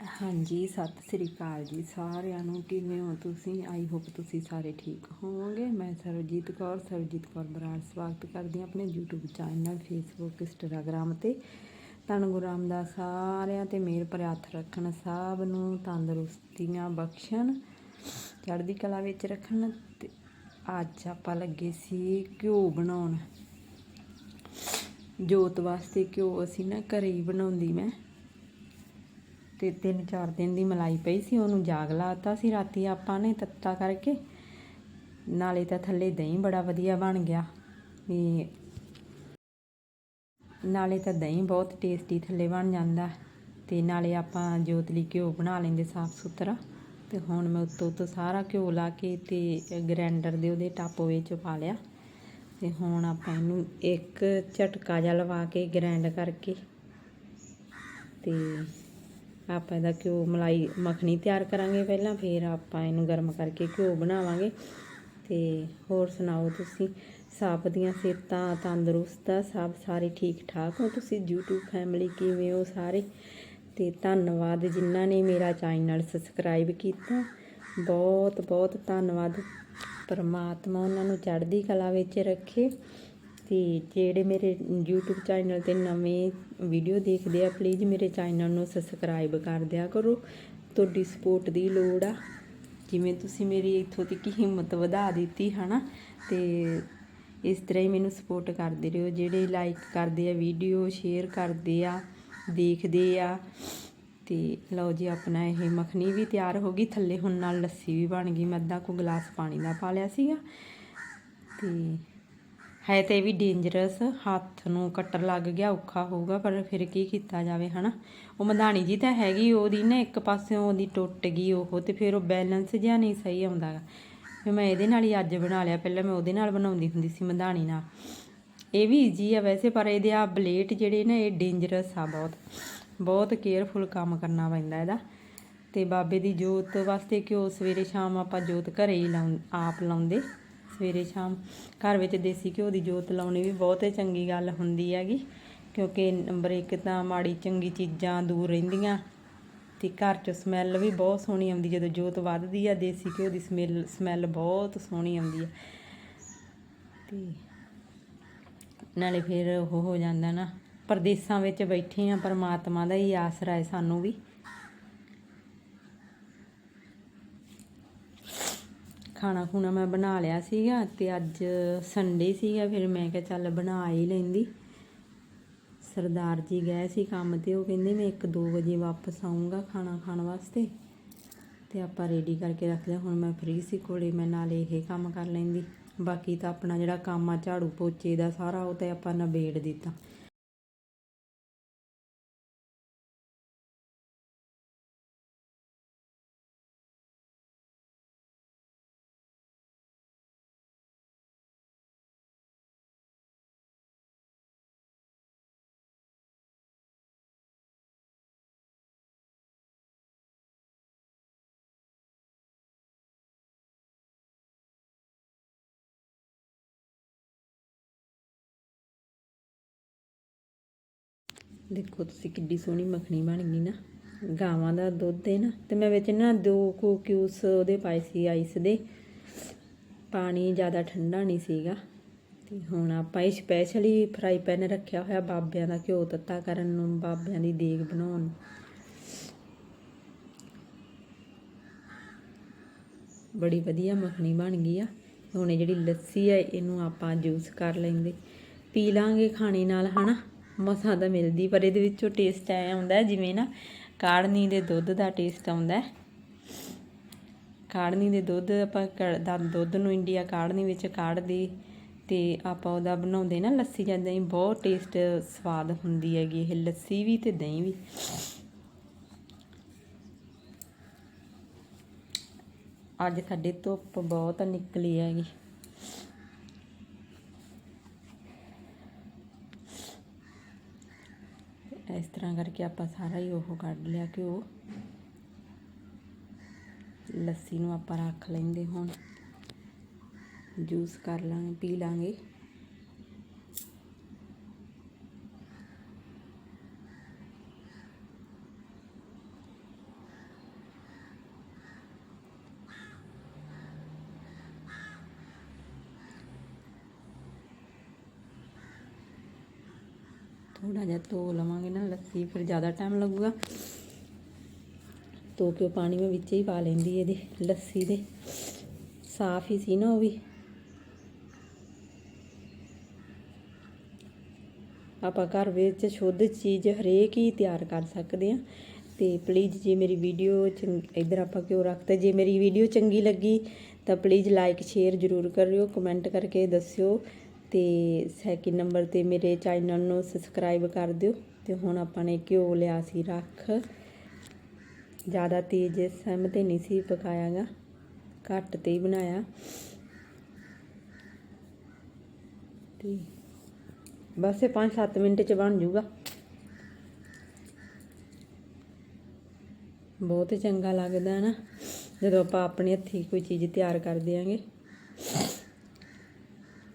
ਹਾਂਜੀ, ਸਤਿ ਸ੍ਰੀ ਅਕਾਲ ਜੀ ਸਾਰਿਆਂ ਨੂੰ। ਕਿਵੇਂ ਹੋ ਤੁਸੀਂ? ਆਈ ਹੋਪ ਤੁਸੀਂ ਸਾਰੇ ਠੀਕ ਹੋਵੋਗੇ। ਮੈਂ ਸਰਵਜੀਤ ਕੌਰ ਸਰਵਜੀਤ ਕੌਰ ਬਰਾੜ ਸਵਾਗਤ ਕਰਦੀ ਹਾਂ ਆਪਣੇ YouTube ਚੈਨਲ Facebook, Instagram ਤੇ। ਧੰਨ ਗੁਰੂ ਰਾਮਦਾਸ ਸਾਰਿਆਂ ਤੇ ਮੇਰ ਭਰਿਆ ਹੱਥ ਰੱਖਣ, ਸਭ ਨੂੰ ਤੰਦਰੁਸਤੀਆਂ ਬਖਸ਼ਣ, ਚੜ੍ਹਦੀ ਕਲਾ ਵਿੱਚ ਰੱਖਣ ਤੇ ਅੱਜ ਆਪਾਂ ਲੱਗੇ ਸੀ ਘਿਓ ਬਣਾਉਣ। ਜੋਤ ਵਾਸਤੇ ਘਿਓ ਅਸੀਂ ਨਾ ਘਰੇ ਹੀ ਬਣਾਉਂਦੀ ਮੈਂ। ਤੇ ਤਿੰਨ ਚਾਰ ਦਿਨ ਦੀ ਮਲਾਈ ਪਈ ਸੀ, ਉਹਨੂੰ ਜਾਗ ਲਾਤਾ ਸੀ ਰਾਤੀ ਆਪਾਂ ਨੇ ਤੱਤਾ ਕਰਕੇ। ਨਾਲੇ ਤਾਂ ਥੱਲੇ ਦਹੀਂ ਬੜਾ ਵਧੀਆ ਬਣ ਗਿਆ। ਵੀ ਨਾਲੇ ਤਾਂ ਦਹੀਂ ਬਹੁਤ ਟੇਸਟੀ ਥੱਲੇ ਬਣ ਜਾਂਦਾ। ਤੇ ਨਾਲੇ ਆਪਾਂ ਜੋਤਲੀ ਘਿਓ ਬਣਾ ਲੈਂਦੇ ਸਾਫ਼ ਸੁਥਰਾ। ਤੇ ਹੁਣ ਮੈਂ ਉੱਤੋਂ ਤੋਂ ਸਾਰਾ ਘਿਓ ਲਾ ਕੇ ਤੇ ਗ੍ਰਾਈਂਡਰ ਦੇ ਉਹਦੇ ਟੱਪ ਵਿੱਚ ਪਾ ਲਿਆ। ਤੇ ਹੁਣ ਆਪਾਂ ਇਹਨੂੰ ਇੱਕ ਝਟਕਾ ਜਿਹਾ ਲਵਾ ਕੇ ਗ੍ਰੈਂਡ ਕਰਕੇ ਤੇ ਆਪਾਂ ਇਹਦਾ ਘਿਓ, ਮਲਾਈ, ਮੱਖਣੀ ਤਿਆਰ ਕਰਾਂਗੇ ਪਹਿਲਾਂ, ਫਿਰ ਆਪਾਂ ਇਹਨੂੰ ਗਰਮ ਕਰਕੇ ਘਿਓ ਬਣਾਵਾਂਗੇ। ਤੇ ਹੋਰ ਸੁਣਾਓ ਤੁਸੀਂ? ਸਭ ਦੀਆਂ ਸਿਹਤਾਂ, ਤੰਦਰੁਸਤ ਆ ਸਭ ਸਾਰੇ ਠੀਕ ਠਾਕ ਹੋ? ਤੁਸੀਂ YouTube ਫੈਮਿਲੀ ਕਿਵੇਂ ਹੋ ਸਾਰੇ? ਤੇ ਧੰਨਵਾਦ ਜਿਨ੍ਹਾਂ ਨੇ ਮੇਰਾ ਚੈਨਲ ਸਬਸਕ੍ਰਾਈਬ ਕੀਤਾ। ਬਹੁਤ ਬਹੁਤ ਧੰਨਵਾਦ। ਪਰਮਾਤਮਾ ਉਹਨਾਂ ਨੂੰ ਚੜ੍ਹਦੀ ਕਲਾ ਵਿੱਚ ਰੱਖੇ। ਅਤੇ ਜਿਹੜੇ ਮੇਰੇ ਯੂਟਿਊਬ ਚੈਨਲ ਤੇ ਨਵੇਂ ਵੀਡੀਓ ਦੇਖਦੇ ਆ ਪਲੀਜ਼ ਮੇਰੇ ਚੈਨਲ ਨੂੰ ਸਬਸਕ੍ਰਾਈਬ ਕਰ ਦਿਆ ਕਰੋ। ਤੁਹਾਡੀ ਸਪੋਰਟ ਦੀ ਲੋੜ ਆ। ਜਿਵੇਂ ਤੁਸੀਂ ਮੇਰੀ ਇੱਥੋਂ ਤੱਕ ਹਿੰਮਤ ਵਧਾ ਦਿੱਤੀ, ਹਨਾ? ਤੇ ਇਸ ਤਰ੍ਹਾਂ ਹੀ ਮੈਨੂੰ ਸਪੋਰਟ ਕਰਦੇ ਰਹੋ। ਜਿਹੜੇ ਲਾਈਕ ਕਰਦੇ ਆ ਵੀਡੀਓ ਸ਼ੇਅਰ ਕਰਦੇ ਆ, ਦੇਖਦੇ ਆ, ਤੇ ਲਓ ਜੀ, ਆਪਣਾ ਇਹ ਮੱਖਣੀ ਵੀ ਤਿਆਰ ਹੋ ਗਈ। ਥੱਲੇ ਹੁਣ ਨਾਲ ਲੱਸੀ ਵੀ ਬਣ ਗਈ। ਮੈਂ ਅੱਧਾ ਕੁ ਗਲਾਸ ਪਾਣੀ ਦਾ ਪਾ ਲਿਆ ਸੀਗਾ। ਤੇ ਹੈ ਤੇ ਇਹ ਵੀ ਡੇਂਜਰਸ ਹੱਥ ਨੂੰ ਕੱਟਰ ਲੱਗ ਗਿਆ, ਔਖਾ ਹੋਊਗਾ, ਪਰ ਫਿਰ ਕੀ ਕੀਤਾ ਜਾਵੇ, ਹਨਾ? ਉਹ ਮਧਾਣੀ ਜੀ ਤਾਂ ਹੈਗੀ, ਉਹਦੀ ਨਾ ਇੱਕ ਪਾਸਿਓਂ ਉਹਦੀ ਟੁੱਟ ਗਈ ਉਹ, ਤੇ ਫਿਰ ਉਹ ਬੈਲੈਂਸ ਜਿਹਾ ਨਹੀਂ ਸਹੀ ਆਉਂਦਾ। ਗਾ। ਫਿਰ ਮੈਂ ਇਹਦੇ ਨਾਲ ਹੀ ਅੱਜ ਬਣਾ ਲਿਆ, ਪਹਿਲਾਂ ਮੈਂ ਉਹਦੇ ਨਾਲ ਬਣਾਉਂਦੀ ਹੁੰਦੀ ਸੀ ਮਧਾਣੀ ਨਾਲ। ਇਹ ਵੀ ਈਜ਼ੀ ਆ ਵੈਸੇ, ਪਰ ਇਹਦੇ ਆ ਬਲੇਟ ਜਿਹੜੇ ਨਾ, ਇਹ ਡੇਂਜਰਸ ਆ ਬਹੁਤ। ਬਹੁਤ ਕੇਅਰਫੁਲ ਕੰਮ ਕਰਨਾ ਪੈਂਦਾ ਇਹਦਾ। ਤੇ ਬਾਬੇ ਦੀ ਜੋਤ ਵਾਸਤੇ ਘਿਓ ਸਵੇਰੇ ਸ਼ਾਮ ਆਪਾਂ ਜੋਤ ਘਰੇ ਹੀ ਲਾਉਂ, ਆਪ ਲਾਉਂਦੇ? ਸਵੇਰੇ ਸ਼ਾਮ ਘਰ ਵਿੱਚ ਦੇਸੀ ਘਿਓ ਦੀ ਜੋਤ ਲਾਉਣੀ ਵੀ ਬਹੁਤ ਚੰਗੀ ਗੱਲ ਹੁੰਦੀ ਹੈਗੀ, ਕਿਉਂਕਿ ਨੰਬਰ ਇੱਕ ਤਾਂ ਮਾੜੀ ਚੰਗੀ ਚੀਜ਼ਾਂ ਦੂਰ ਰਹਿੰਦੀਆਂ ਤੇ ਘਰ 'ਚ ਸਮੈਲ ਵੀ ਬਹੁਤ ਸੋਹਣੀ ਆਉਂਦੀ, ਜਦੋਂ ਜੋਤ ਵੱਧਦੀ ਆ, ਦੇਸੀ ਘਿਓ ਦੀ ਸਮੈਲ ਸਮੈਲ ਬਹੁਤ ਸੋਹਣੀ ਆਉਂਦੀ ਆ। ਤੇ ਨਾਲੇ ਫਿਰ ਉਹ ਹੋ ਜਾਂਦਾ ਨਾ, ਪਰਦੇਸਾਂ ਵਿੱਚ ਬੈਠੇ ਆ, ਪਰਮਾਤਮਾ ਦਾ ਹੀ ਆਸਰਾ ਹੈ ਸਾਨੂੰ ਵੀ। ਖਾਣਾ ਖੂਣਾ ਮੈਂ ਬਣਾ ਲਿਆ ਸੀਗਾ ਤੇ ਅੱਜ ਸੰਡੇ ਸੀਗਾ, ਫਿਰ ਮੈਂ ਕਿਹਾ ਚੱਲ ਬਣਾ ਹੀ ਲੈਂਦੀ। ਸਰਦਾਰ ਜੀ ਗਏ ਸੀ ਕੰਮ ਤੇ, ਉਹ ਕਹਿੰਦੇ ਮੈਂ 1-2 ਵਜੇ ਵਾਪਸ ਆਉਂਗਾ ਖਾਣਾ ਖਾਣ ਵਾਸਤੇ। ਤੇ ਆਪਾਂ ਰੈਡੀ ਕਰਕੇ ਰੱਖ ਲਿਆ, ਹੁਣ ਮੈਂ ਫ੍ਰੀ ਸੀ ਕੋਲੇ, ਮੈਂ ਨਾਲ ਇਹ ਕੰਮ ਕਰ ਲੈਂਦੀ। ਬਾਕੀ ਤਾਂ ਆਪਣਾ ਜਿਹੜਾ ਕੰਮ ਆ, ਝਾੜੂ ਪੋਚੇ ਦਾ ਸਾਰਾ, ਉਹ ਤੇ ਆਪਾਂ ਨਿਬੇੜ ਦਿੱਤਾ। ਦੇਖੋ ਤੁਸੀਂ ਕਿੱਡੀ ਸੋਹਣੀ ਮੱਖਣੀ ਬਣ ਗਈ ਨਾ। ਗਾਵਾਂ ਦਾ ਦੁੱਧ ਹੈ ਨਾ। ਤੇ ਮੈਂ ਵਿੱਚ ਨਾ ਦੋ ਕੁ ਕਿਊਸ ਉਹਦੇ ਪਾਏ ਸੀ ਆਈਸ ਦੇ। ਪਾਣੀ ਜ਼ਿਆਦਾ ਠੰਡਾ ਨਹੀਂ ਸੀਗਾ। ਤੇ ਹੁਣ ਆਪਾਂ ਇਹ ਸਪੈਸ਼ਲੀ ਫਰਾਈ ਪੈਨ ਰੱਖਿਆ ਹੋਇਆ ਬਾਬਿਆਂ ਦਾ ਘਿਓ ਤੱਤਾ ਕਰਨ ਨੂੰ, ਬਾਬਿਆਂ ਦੀ ਦੇਗ ਬਣਾਉਣ ਨੂੰ। ਬੜੀ ਵਧੀਆ ਮੱਖਣੀ ਬਣ ਗਈ ਆ। ਹੁਣ ਇਹ ਜਿਹੜੀ ਲੱਸੀ ਹੈ ਇਹਨੂੰ ਆਪਾਂ ਜੂਸ ਕਰ ਲੈਂਦੇ। ਪੀ ਲਾਂਗੇ ਖਾਣੇ ਨਾਲ, ਹਨਾ? ਮਸਾਂ ਤਾਂ ਮਿਲਦੀ, ਪਰ ਇਹਦੇ ਵਿੱਚੋਂ ਟੇਸਟ ਐ ਆਉਂਦਾ ਜਿਵੇਂ ਨਾ ਕਾੜਨੀ ਦੇ ਦੁੱਧ ਦਾ ਟੇਸਟ ਆਉਂਦਾ ਕਾੜਨੀ ਦੇ ਦੁੱਧ, ਆਪਾਂ ਕ- ਦਾ ਦੁੱਧ ਨੂੰ ਇੰਡੀਆ ਕਾੜਨੀ ਵਿੱਚ ਕਾੜਦੇ ਤੇ ਆਪਾਂ ਉਹਦਾ ਬਣਾਉਂਦੇ ਨਾ ਲੱਸੀ ਜਾਂ ਦਹੀਂ, ਬਹੁਤ ਟੇਸਟ ਸਵਾਦ ਹੁੰਦੀ ਹੈਗੀ ਇਹ, ਲੱਸੀ ਵੀ ਤੇ ਦਹੀਂ ਵੀ। ਅੱਜ ਸਾਡੇ ਧੁੱਪ ਬਹੁਤ ਨਿਕਲੀ ਹੈਗੀ। ਇਸ ਤਰ੍ਹਾਂ ਕਰਕੇ ਆਪਾਂ ਸਾਰਾ ਹੀ ਉਹ ਕੱਢ ਲਿਆ ਘਿਓ ਲੱਸੀ ਨੂੰ ਆਪਾਂ ਰੱਖ ਲੈਂਦੇ ਹੁਣ। ਜੂਸ ਕਰ ਲਾਂਗੇ, ਪੀ ਲਾਂਗੇ। ਥੋੜਾ ਜਿਹਾ ਧੋ ਲਵਾਂਗੇ ਨਾ ਲੱਸੀ, ਫਿਰ ਜ਼ਿਆਦਾ ਟਾਈਮ ਲੱਗੂਗਾ। ਧੋ ਕੇ ਪਾਣੀ ਮੈਂ ਵਿੱਚ ਹੀ ਪਾ ਲੈਂਦੀ ਇਹਦੇ, ਲੱਸੀ ਦੇ। ਸਾਫ਼ ਹੀ ਸੀ ਨਾ ਉਹ ਵੀ। ਆਪਾਂ ਘਰ ਵਿੱਚ ਸ਼ੁੱਧ ਚੀਜ਼ ਹਰੇਕ ਹੀ ਤਿਆਰ ਕਰ ਸਕਦੇ ਹਾਂ। ਤੇ ਪਲੀਜ਼ ਜੇ ਮੇਰੀ ਵੀਡੀਓ ਚੰਗ ਇੱਧਰ ਆਪਾਂ ਕਿਉਂ ਰੱਖਤੇ, ਜੇ ਮੇਰੀ ਵੀਡੀਓ ਚੰਗੀ ਲੱਗੀ ਤਾਂ ਪਲੀਜ਼ ਲਾਈਕ ਸ਼ੇਅਰ ਜ਼ਰੂਰ ਕਰਿਓ ਕਮੈਂਟ ਕਰਕੇ ਦੱਸਿਓ। ਤੇ ਸੈਕਿੰਡ ਨੰਬਰ ਤੇ ਮੇਰੇ ਚੈਨਲ ਨੂੰ ਸਬਸਕ੍ਰਾਈਬ ਕਰ ਦਿਓ ਤੇ ਹੁਣ ਆਪਾਂ ਨੇ ਘਿਓ ਲਿਆ ਸੀ ਰੱਖ। ਜ਼ਿਆਦਾ ਤੇਜ਼ ਸਿਮ ਤੇ ਨਹੀਂ ਸੀ ਪਕਾਇਆਗਾ, ਘੱਟ ਤੇ ਹੀ ਬਣਾਇਆ। ਤੇ ਬਸ ਇਹ 5-7 ਮਿੰਟ ਚ ਬਣ ਜਾਊਗਾ ਬਹੁਤ ਚੰਗਾ ਲੱਗਦਾ ਹੈ ਨਾ ਜਦੋਂ ਆਪਾਂ ਆਪਣੇ ਹੱਥੀਂ ਕੋਈ ਚੀਜ਼ ਤਿਆਰ ਕਰਦੇ ਆਂਗੇ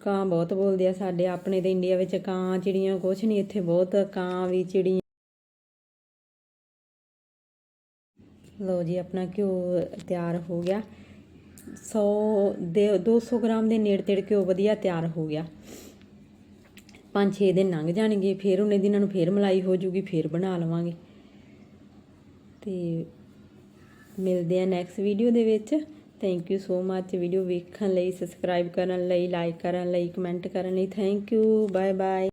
ਕਾਂ ਬਹੁਤ ਬੋਲਦੇ ਆ ਸਾਡੇ, ਆਪਣੇ ਤੇ ਇੰਡੀਆ ਵਿੱਚ ਕਾਂ ਚਿੜੀਆਂ ਕੁਛ ਨਹੀਂ, ਇੱਥੇ ਬਹੁਤ ਕਾਂ ਵੀ ਚਿੜੀਆਂ। ਲੋ ਜੀ, ਆਪਣਾ ਘਿਓ ਤਿਆਰ ਹੋ ਗਿਆ। 100 ਦੇ 200 ਗ੍ਰਾਮ ਦੇ ਨੇੜੇ ਤੇੜੇ ਘਿਓ ਵਧੀਆ ਤਿਆਰ ਹੋ ਗਿਆ। ਪੰਜ ਛੇ ਦਿਨ ਲੰਘ ਜਾਣਗੇ, ਫਿਰ ਉਹਨੇ ਦਿਨਾਂ ਨੂੰ ਫਿਰ ਮਲਾਈ ਹੋ ਜੂਗੀ, ਫਿਰ ਬਣਾ ਲਵਾਂਗੇ। ਤੇ ਮਿਲਦੇ ਆ ਨੈਕਸਟ ਵੀਡੀਓ ਦੇ ਵਿੱਚ। Thank you so much video ਵੇਖਣ ਲਈ ਸਬਸਕ੍ਰਾਈਬ ਕਰਨ ਲਈ ਲਾਈਕ ਕਰਨ ਲਈ ਕਮੈਂਟ ਕਰਨ ਲਈ ਥੈਂਕ ਯੂ ਬਾਏ ਬਾਏ